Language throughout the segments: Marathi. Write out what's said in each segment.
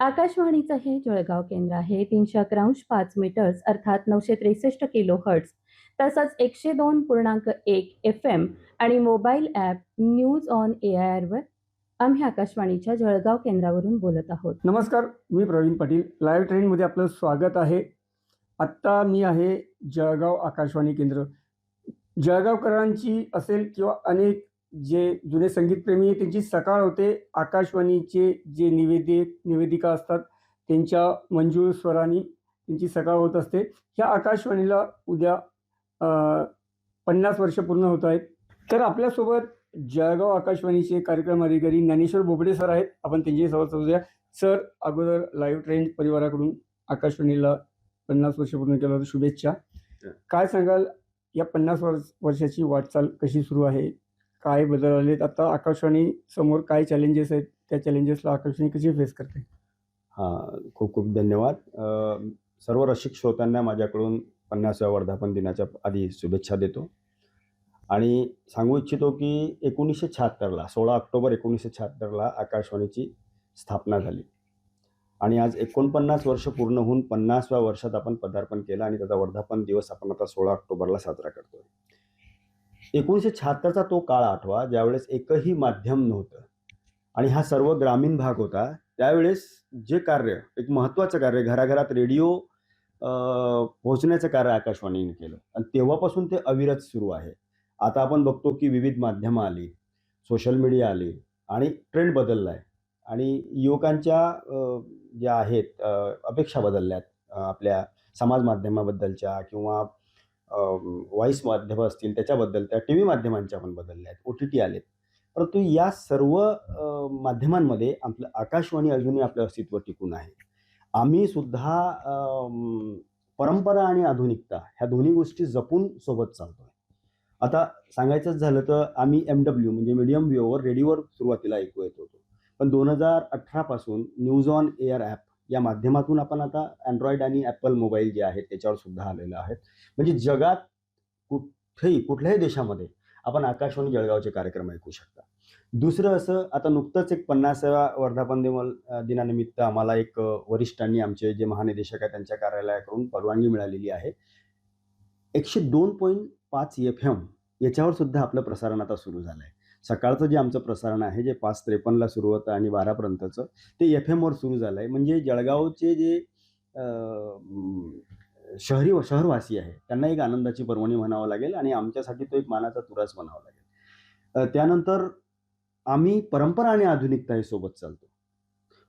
आकाशवाणीचं हे जळगाव केंद्र आहे. तीनशे अकरा अंश पाच मीटर्स अर्थात नऊशे त्रेसष्ट किलो हर्ट्स तसंच एकशे दोन पूर्णांक एक एफ एम आणि mobile app news on A I आरवर आम्ही आकाशवाणीच्या जळगाव केंद्रावरून बोलत आहोत. नमस्कार मी प्रवीण पाटील. लाईव्ह ट्रेनमध्ये आपलं स्वागत आहे. आत्ता मी आहे जळगाव आकाशवाणी केंद्र. जळगावकरांची असेल किंवा अनेक जे जुने संगीतप्रेमी आहे त्यांची सकाळ होते. आकाशवाणीचे जे निवेदिक निवेदिका असतात त्यांच्या मंजूळ स्वरांनी त्यांची सकाळ होत असते. ह्या आकाशवाणीला उद्या पन्नास वर्ष पूर्ण होत आहेत. तर आपल्यासोबत जळगाव आकाशवाणीचे कार्यक्रम अधिकारी ज्ञानेश्वर बोबडे सर आहेत. आपण त्यांच्याशी संवाद साधूया सर अगोदर लाईव्ह ट्रेंड परिवाराकडून आकाशवाणीला पन्नास वर्ष पूर्ण केलं होतं. शुभेच्छा. काय सांगाल? या पन्नास वर्ष वर्षाची वाटचाल कशी सुरू आहे? काय बदल आलेत आता आकाशवाणी समोर काय चॅलेंजेस आहेत? त्या चॅलेंजेसला आकाशवाणी कशी फेस करते? हां खूप खूप धन्यवाद. अ, सर्व रसिक श्रोत्यांना माझ्याकडून पन्नासव्या वर्धापन दिनाच्या आधी शुभेच्छा देतो. आणि सांगू इच्छितो की एकोणीसशे शहात्तरला सोळा ऑक्टोबर एकोणीसशे शहात्तरला आकाशवाणीची स्थापना झाली. आणि आज एकोणपन्नास वर्ष पूर्ण होऊन पन्नासव्या वर्षात आपण पदार्पण केलं आणि त्याचा वर्धापन दिवस आपण आता सोळा ऑक्टोबरला साजरा करतो एकोणीसशे शहात्तरचा तो काळ आठवा ज्यावेळेस एकही माध्यम नव्हतं. आणि हा सर्व ग्रामीण भाग होता. त्यावेळेस जे कार्य एक महत्त्वाचं कार्य घराघरात रेडिओ पोहोचण्याचं कार्य आकाशवाणीने केलं. आणि तेव्हापासून ते अविरत सुरू आहे. आता आपण बघतो की विविध माध्यमं आली सोशल मीडिया आली आणि ट्रेंड बदलला आहे. आणि युवकांच्या ज्या आहेत अपेक्षा बदलल्यात आहेत आपल्या समाज माध्यमाबद्दलच्या किंवा व्हॉइस माध्यमं असतील त्याच्याबद्दल त्या टी व्ही माध्यमांच्या पण बदलल्या आहेत ओ टी टी आलेत. परंतु या सर्व माध्यमांमध्ये आपलं आकाशवाणी अजूनही आपलं अस्तित्व टिकून आहे. आम्ही सुद्धा परंपरा आणि आधुनिकता ह्या दोन्ही गोष्टी जपून सोबत चालतोय. आता सांगायचंच झालं तर आम्ही एम डब्ल्यू म्हणजे मीडियम व्ह्यूवर रेडिओवर सुरुवातीला ऐकू येत होतो. पण दोन हजार अठरापासून न्यूज ऑन एअर ॲप या माध्यमातून आपण आता अँड्रॉइड आणि ॲपल मोबाईल जे आहेत त्याच्यावर सुद्धा आलेलं आहेत. म्हणजे जगात कुठेही कुठल्याही देशामध्ये आपण आकाशवाणी जळगावचे कार्यक्रम ऐकू शकता. दुसरं असं आता नुकतंच एक पन्नासाव्या वर्धापन दिवल दिनानिमित्त आम्हाला एक वरिष्ठांनी आमचे जे महानिदेशक आहेत त्यांच्या कार्यालयाकडून परवानगी मिळालेली आहे. एकशे दोन पॉईंट पाच एफ एम याच्यावर सुद्धा आपलं प्रसारण आता सुरू झालं आहे सकाळचं जे आमचं प्रसारण आहे जे पाच त्रेपन्नला सुरू होतं आणि बारापर्यंतचं ते एफ एमवर सुरू झालं आहे म्हणजे जळगावचे जे शहरी शहरवासी आहे त्यांना एक आनंदाची पर्वणी म्हणावं लागेल आणि आमच्यासाठी तो एक मानाचा तुरास म्हणावा लागेल. त्यानंतर आम्ही परंपरा आणि आधुनिकता हे सोबत चालतो.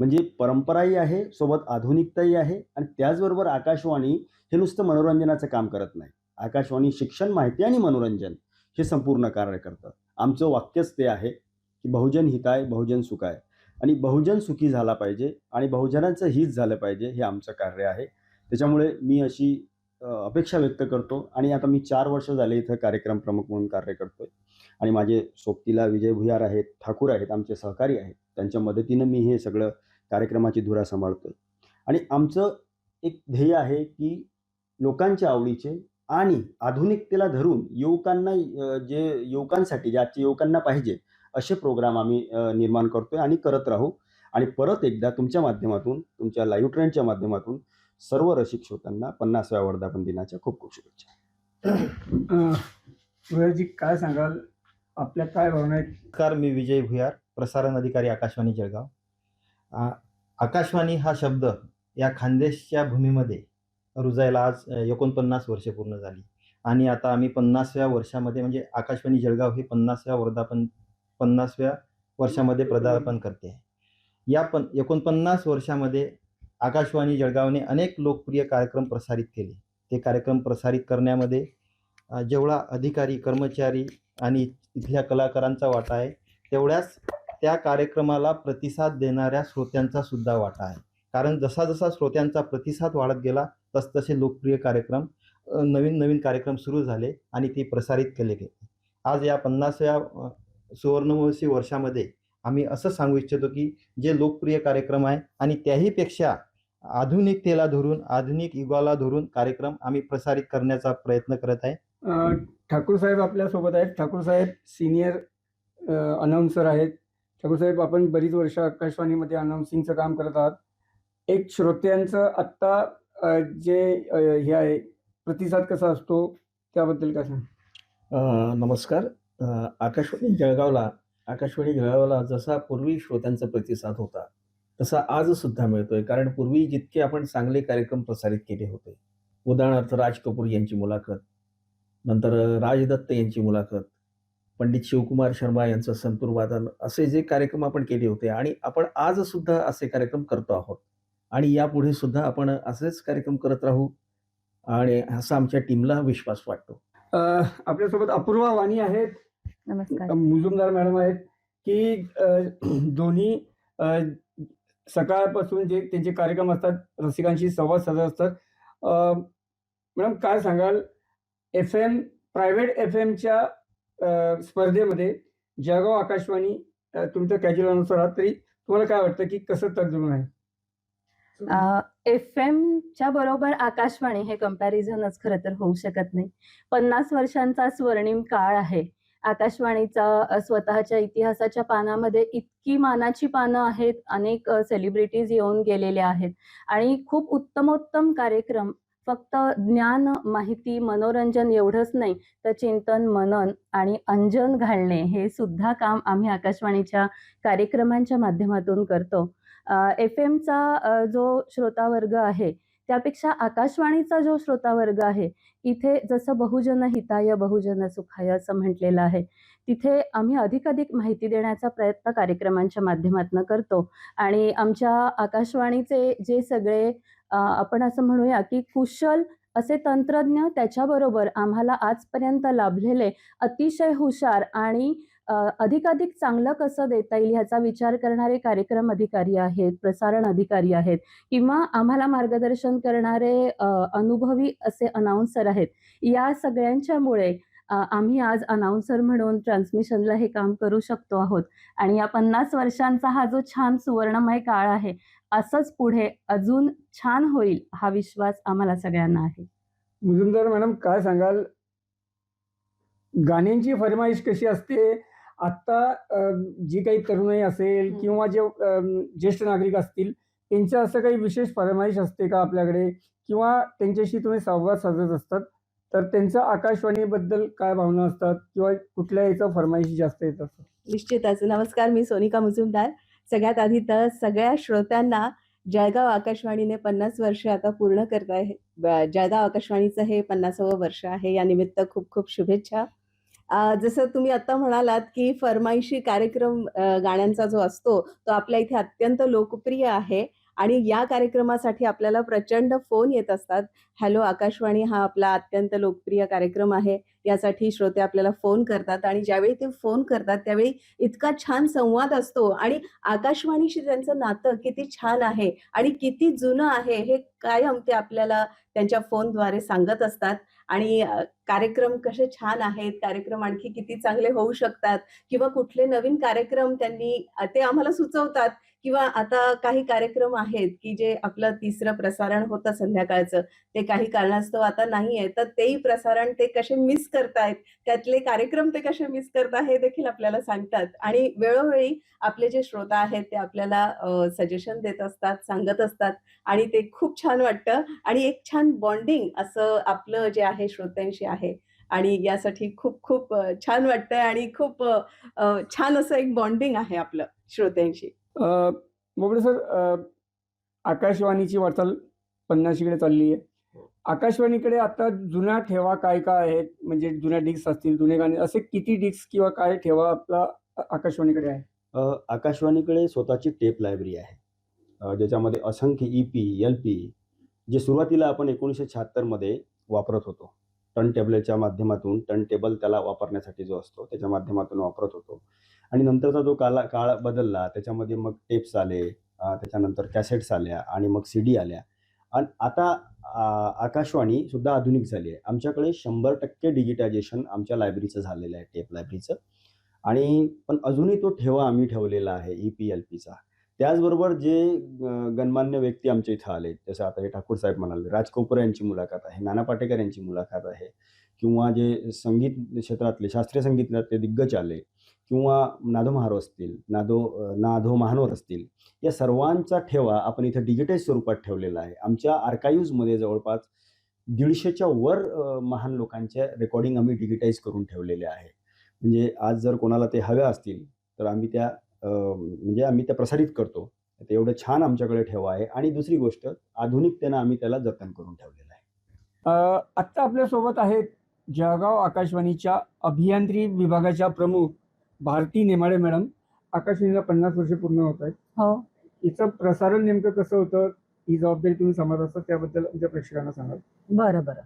म्हणजे परंपराही आहे सोबत आधुनिकताही आहे आणि त्याचबरोबर आकाशवाणी हे नुसतं मनोरंजनाचं काम करत नाही. आकाशवाणी शिक्षण माहिती आणि मनोरंजन हे संपूर्ण कार्य करतं. आमचं वाक्यच ते आहे की बहुजन हिताय बहुजन सुखाय. आणि बहुजन सुखी झाला पाहिजे आणि बहुजनांचं हित झालं पाहिजे हे आमचं कार्य आहे. त्याच्यामुळे मी अशी अपेक्षा व्यक्त करतो आणि आता मी चार वर्ष झाले इथं कार्यक्रम प्रमुख म्हणून कार्य करतोय. आणि माझे सोबतीला विजय भुयार आहेत ठाकूर आहेत आमचे सहकारी आहेत. त्यांच्या मदतीनं मी हे सगळं कार्यक्रमाची धुरा सांभाळतोय. आणि आमचं एक ध्येय आहे की लोकांच्या आवडीचे आणि आधुनिकतेला धरून युवकांना अ, जे युवकांसाठी जे आजच्या युवकांना पाहिजे असे प्रोग्राम आम्ही अ, निर्माण करतोय आणि करत राहू. आणि परत एकदा तुमच्या माध्यमातून तुमच्या लाईव्ह ट्रेंडच्या माध्यमातून सर्व रसिक श्रोत्यांना पन्नासव्या वर्धापन दिनाच्या खूप खूप शुभेच्छा. भुयाजी काय सांगाल? आपल्या काय भावना आहेत? नमस्कार मी विजय भुयार प्रसारण अधिकारी आकाशवाणी जळगाव. आ- आकाशवाणी हा शब्द या खानदेशच्या भूमीमध्ये रुजायला आज एकोणपन्नास वर्ष पूर्ण झाली. आणि आता आम्ही पन्नासव्या वर्षामध्ये म्हणजे आकाशवाणी जळगाव हे पन्नासव्या वर्धापन पन्नासव्या वर्षामध्ये पदार्पण करते. या पण एकोणपन्नास वर्षामध्ये आकाशवाणी जळगावने अनेक लोकप्रिय कार्यक्रम प्रसारित केले. ते कार्यक्रम प्रसारित करण्यामध्ये जेवढा अधिकारी कर्मचारी आणि इथल्या कलाकारांचा वाटा आहे तेवढ्याच त्या कार्यक्रमाला प्रतिसाद देणाऱ्या श्रोत्यांचा सुद्धा वाटा आहे. कारण जसा जसा श्रोत्यांचा प्रतिसाद वाढत गेला तसतसे लोकप्रिय कार्यक्रम नवीन नवीन कार्यक्रम सुरू झाले आणि ते प्रसारित केले गेले. आज या पन्नासव्या सुवर्णमहोत्सवी वर्षामध्ये आम्ही असं सांगू इच्छितो की जे लोकप्रिय कार्यक्रम आहे आणि त्याहीपेक्षा आधुनिकतेला धरून आधुनिक युगाला धरून कार्यक्रम आम्ही प्रसारित करण्याचा प्रयत्न करत आहे. ठाकूर साहेब आपल्यासोबत आहेत. ठाकूर साहेब सिनियर अनाऊन्सर आहेत. ठाकूर साहेब आपण बरीच वर्ष आकाशवाणीमध्ये अनाऊन्सिंगचं काम करत आहात. एक श्रोत्यांचं आत्ता जे हे आहे प्रतिसाद कसा असतो त्याबद्दल काय सांग नमस्कार. आकाशवाणी जळगावला आकाशवाणी जळगावला जसा पूर्वी श्रोत्यांचा प्रतिसाद होता तसा आज सुद्धा मिळतोय. कारण पूर्वी जितके आपण चांगले कार्यक्रम प्रसारित केले होते उदाहरणार्थ राज कपूर यांची मुलाखत नंतर राजदत्त यांची मुलाखत पंडित शिवकुमार शर्मा यांचं संतूर वादन असे जे कार्यक्रम आपण केले होते आणि आपण आज सुद्धा असे कार्यक्रम करतो आहोत. आणि यापुढे सुद्धा आपण असेच कार्यक्रम करत राहू आणि असा आमच्या टीमला विश्वास वाटतो. अ, आपल्यासोबत अपूर्वा वाणी आहेत. नमस्कार. मुजुमदार मॅडम आहेत की दोन्ही सकाळपासून जे त्यांचे कार्यक्रम असतात रसिकांशी संवाद साधत असतात. अ, मॅडम काय सांगाल? एफ एम प्रायव्हेट एफ एमच्या स्पर्धेमध्ये जळगाव आकाशवाणी अ, तुमचं कॅज्युअल अनुसार आहात तरी तुम्हाला काय वाटतं की कसं तकजोडून आहे? एफ एमच्या बरोबर आकाशवाणी हे कम्पॅरिझनच खरं तर होऊ शकत नाही. पन्नास वर्षांचा स्वर्णिम काळ आहे. आकाशवाणीचा स्वतःच्या इतिहासाच्या पानामध्ये इतकी मानाची पानं आहेत. अनेक सेलिब्रिटीज येऊन गेलेल्या आहेत. आणि खूप उत्तमोत्तम कार्यक्रम. फक्त ज्ञान माहिती मनोरंजन एवढंच नाही तर चिंतन मनन आणि अंजन घालणे हे सुद्धा काम आम्ही आकाशवाणीच्या कार्यक्रमांच्या माध्यमातून करतो. एफ एमचा जो श्रोतावर्ग आहे त्यापेक्षा आकाशवाणीचा जो श्रोतावर्ग आहे इथे जसं बहुजन हिताय बहुजन सुखाय असं म्हटलेलं आहे तिथे आम्ही अधिक अधिक माहिती देण्याचा प्रयत्न कार्यक्रमांच्या माध्यमातून करतो. आणि आमच्या आकाशवाणीचे जे सगळे आपण असं म्हणूया की कुशल असे तंत्रज्ञ त्याच्याबरोबर आम्हाला आजपर्यंत लाभलेले अतिशय हुशार आणि अधिकाधिक चांगलं कसं देता येईल ह्याचा विचार करणारे कार्यक्रम अधिकारी आहेत प्रसारण अधिकारी आहेत किंवा आम्हाला मार्गदर्शन करणारे अनुभवी असे अनाऊन्सर आहेत. या सगळ्यांच्यामुळे आम्ही आज अनाऊन्सर म्हणून ट्रान्समिशनला हे काम करू शकतो आहोत. आणि या पन्नास वर्षांचा हा जो छान सुवर्णमय काळ आहे असंच पुढे अजून छान होईल हा विश्वास आम्हाला सगळ्यांना आहे. मुजुमदार मॅडम काय सांगाल? गाण्यांची फरमाईश कशी असते? आत्ता जी काही तरुणाई असेल. किंवा जे ज्येष्ठ नागरिक असतील त्यांचं असं काही विशेष फरमाईश असते का आपल्याकडे? किंवा त्यांच्याशी तुम्ही संवाद साधत असतात तर त्यांचं आकाशवाणीबद्दल काय भावना असतात? किंवा कुठल्या याचं फरमाईशी जास्त येत असतात? निश्चितच. नमस्कार मी सोनिका मुजुमदार. सगळ्यात आधी तर सगळ्या श्रोत्यांना जळगाव आकाशवाणीने पन्नास वर्ष आता पूर्ण करत आहे जळगाव आकाशवाणीचं हे पन्नासावं वर्ष आहे. या निमित्त खूप खूप शुभेच्छा. जसं तुम्ही आता म्हणालात की फरमाईशी कार्यक्रम गाण्यांचा जो असतो तो आपल्या इथे अत्यंत लोकप्रिय आहे आणि या कार्यक्रमासाठी आपल्याला प्रचंड फोन येत असतात. हॅलो आकाशवाणी हा आपला अत्यंत लोकप्रिय कार्यक्रम आहे. यासाठी श्रोते आपल्याला फोन करतात आणि ज्यावेळी ते फोन करतात त्यावेळी इतका छान संवाद असतो आणि आकाशवाणीशी त्यांचं नातं किती छान आहे आणि किती जुनं आहे हे कायम ते आपल्याला त्यांच्या फोनद्वारे सांगत असतात. आणि कार्यक्रम कसे छान आहेत कार्यक्रम आणखी किती चांगले होऊ शकतात किंवा कुठले नवीन कार्यक्रम त्यांनी ते आम्हाला सुचवतात. किंवा आता काही कार्यक्रम आहेत की जे आपलं तिसरं प्रसारण होतं संध्याकाळचं ते काही कारणास्तव आता नाही आहे तर तेही प्रसारण ते कसे मिस करतायत त्यातले कार्यक्रम ते कसे मिस करतात हे देखील आपल्याला सांगतात. आणि वेळोवेळी आपले जे श्रोता आहेत ते आपल्याला सजेशन देत असतात सांगत असतात आणि ते खूप छान वाटतं. आणि एक छान बॉन्डिंग असं आपलं जे आहे श्रोत्यांशी आहे. आणि यासाठी खूप खूप छान वाटतंय आणि खूप छान असं एक बॉन्डिंग आहे आपलं श्रोत्यांशी. बोबडे सर आकाशवाणीची वाटचाल पन्नाशीकडे चालली आहे. आकाशवाणीकडे आता जुन्या ठेवा काय काय आहेत? म्हणजे जुन्या डिस्क असतील जुने गाणे असे किती डिस्क किंवा काय ठेवा आपला आकाशवाणीकडे आहे? आकाशवाणीकडे स्वतःची टेप लायब्ररी आहे. ज्याच्यामध्ये असंख्य ई पी एल पी जे सुरुवातीला आपण एकोणीसशे शहात्तरमध्ये वापरत होतो. टर्न टेबलच्या माध्यमातून टर्न टेबल त्याला वापरण्यासाठी जो असतो त्याच्या माध्यमातून वापरत होतो. आणि नंतरचा जो काला काळ बदलला त्याच्यामध्ये मग टेप्स आले त्याच्यानंतर कॅसेट्स आल्या आणि मग सी डी आल्या. आणि आता आकाशवाणी सुद्धा आधुनिक झाली आहे. आमच्याकडे शंभर टक्के डिजिटायझेशन आमच्या लायब्ररीचं झालेलं आहे टेप लायब्ररीचं आणि पण अजूनही तो ठेवा आम्ही ठेवलेला आहे ई पी एल पीचा त्याचबरोबर जे गणमान्य व्यक्ती आमच्या इथं आले जसं आता हे ठाकूर साहेब म्हणाले राज कोपर यांची मुलाखत आहे नाना पाटेकर यांची मुलाखत आहे किंवा जे संगीत क्षेत्रातले शास्त्रीय संगीतातले दिग्गज आले किंवा नादो महारो असतील नादो नाधो महानोर असतील या सर्वांचा ठेवा आपण इथं डिजिटाईज स्वरूपात ठेवलेला आहे. आमच्या आर्कायूजमध्ये जवळपास दीडशेच्या वर महान लोकांच्या रेकॉर्डिंग आम्ही डिजिटाईज करून ठेवलेले आहे. म्हणजे आज जर कोणाला ते हव्या असतील तर आम्ही त्या म्हणजे आम्ही त्या प्रसारित करतो. ते एवढं छान आमच्याकडे ठेवा आहे. आणि दुसरी गोष्ट आधुनिकतेनं आम्ही त्याला जतन करून ठेवलेलं आहे. आत्ता आपल्यासोबत आहेत जळगाव आकाशवाणीच्या अभियांत्रिकी विभागाच्या प्रमुख भारती नेमाडे मॅडम आकाशवाणीला पन्नास वर्ष पूर्ण होत आहेत. हो. हिचं प्रसारण नेमकं कसं होतं? ही जबाबदारी तुम्ही सांभाळत असता त्याबद्दल आमच्या प्रेक्षकांना सांगाल बरं बरं.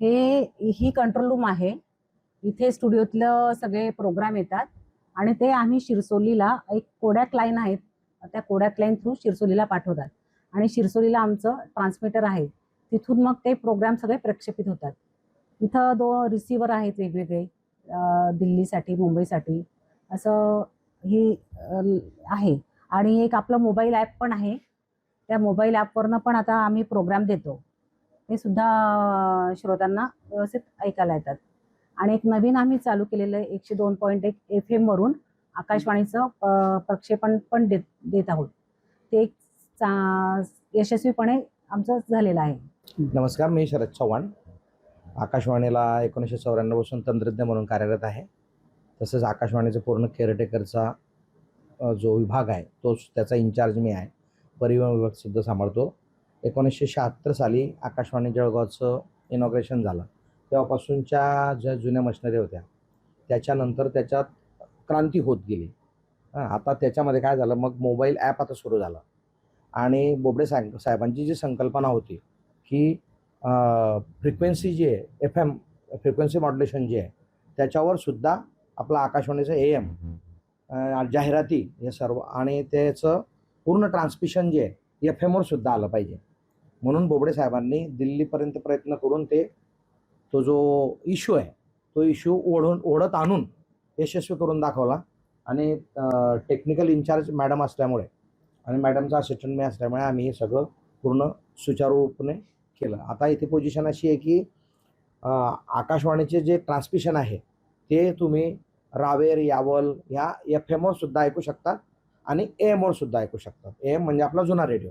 हे ही कंट्रोल रूम आहे. इथे स्टुडिओतलं सगळे प्रोग्राम येतात. आणि ते आम्ही शिरसोलीला एक कोड्याक लाईन आहेत त्या कोड्याक लाईन थ्रू शिरसोलीला पाठवतात. आणि शिरसोलीला आमचं ट्रान्समीटर आहे. तिथून मग ते प्रोग्राम सगळे प्रक्षेपित होतात. इथं दो रिसिव्हर आहेत वेगवेगळे दिल्लीसाठी मुंबईसाठी. असं ही आहे. आणि एक आपलं मोबाईल ॲप पण आहे. त्या मोबाईल ॲपवरनं पण आता आम्ही प्रोग्राम देतो. हे सुद्धा श्रोत्यांना व्यवस्थित ऐकायला येतात. आणि एक नवीन आम्ही चालू केलेलं आहे एकशे दोन पॉईंट एक एफ एमवरून आकाशवाणीचं प्रक्षेपण पण देत देत आहोत. ते एक चा- यशस्वीपणे आमचं झालेलं आहे. नमस्कार मी शरद चव्हाण. आकाशवाणीला एकोणीसशे चौऱ्याण्णवपासून तंत्रज्ञ म्हणून कार्यरत आहे. तसंच आकाशवाणीचा पूर्ण केअरटेकरचा जो विभाग आहे तो त्याचा इन्चार्ज मी आहे. परिवहन विभागसुद्धा सांभाळतो. एकोणीसशे शहात्तर साली आकाशवाणी जळगावचं इनॉग्रेशन झालं. तेव्हापासूनच्या ज्या जुन्या मशिनरी होत्या त्याच्यानंतर त्याच्यात क्रांती होत गेली. हां आता त्याच्यामध्ये काय झालं मग मोबाईल ॲप आता सुरू झालं. आणि बोबडे साहेब साहेबांची जी संकल्पना होती की फ्रिक्वेन्सी जी आहे एफ एम फ्रिक्वेन्सी मॉड्युलेशन जे आहे त्याच्यावर सुद्धा आपलं आकाशवाणीचं ए एम जाहिराती हे सर्व आणि त्याचं पूर्ण ट्रान्समिशन जे आहे एफ एमवर सुद्धा आलं पाहिजे. म्हणून बोबडे साहेबांनी दिल्लीपर्यंत प्रयत्न करून ते तो जो इश्यू आहे तो इश्यू ओढून ओढत आणून यशस्वी करून दाखवला. आणि टेक्निकल इन्चार्ज मॅडम असल्यामुळे आणि मॅडमचा असिस्टंट मी असल्यामुळे आम्ही हे सगळं पूर्ण सुचारूपणे केलं. आता इथे पोझिशन अशी आहे की आकाशवाणीचे जे ट्रान्समिशन आहे ते तुम्ही रावेर यावल ह्या एफ एमवर सुद्धा ऐकू शकतात आणि ए एमवर सुद्धा ऐकू शकतात. ए एम म्हणजे आपला जुना रेडिओ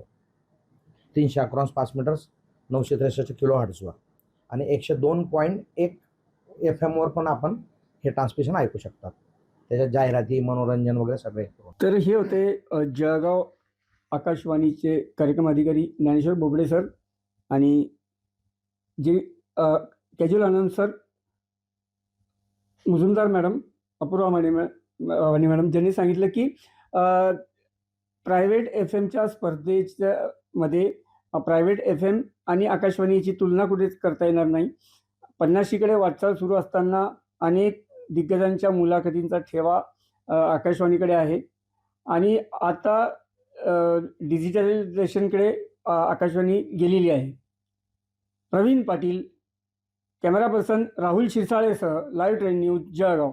तीनशे अक्रॉस पाच मीटर्स नऊशे त्रेसष्ट किलो हर्ट्सवर आणि एकशे दोन पॉईंट एक एफ एमवर पण आपण हे ट्रान्समिशन ऐकू शकतात. त्याच्यात जाहिराती मनोरंजन वगैरे सगळे तर हे होते जळगाव आकाशवाणीचे कार्यक्रम अधिकारी ज्ञानेश्वर बोबडे सर आणि जे casual sir Mujumdar madam Apurva Mane मॅ वाणी मॅडम ज्यांनी सांगितलं की प्रायव्हेट एफ एमच्या स्पर्धेच्या मध्ये प्रायव्हेट एफ एम आणि आकाशवाणीची तुलना कुठेच करता येणार नाही. पन्नाशीकडे वाटचाल सुरू असताना अनेक दिग्गजांच्या मुलाखतींचा ठेवा आकाशवाणीकडे आहे. आणि आता डिजिटलायझेशनकडे आकाशवाणी गेलेली आहे. प्रवीण पाटील कॅमेरा पर्सन राहुल शिरसाळेसह लाईव्ह ट्रेन न्यूज जळगाव.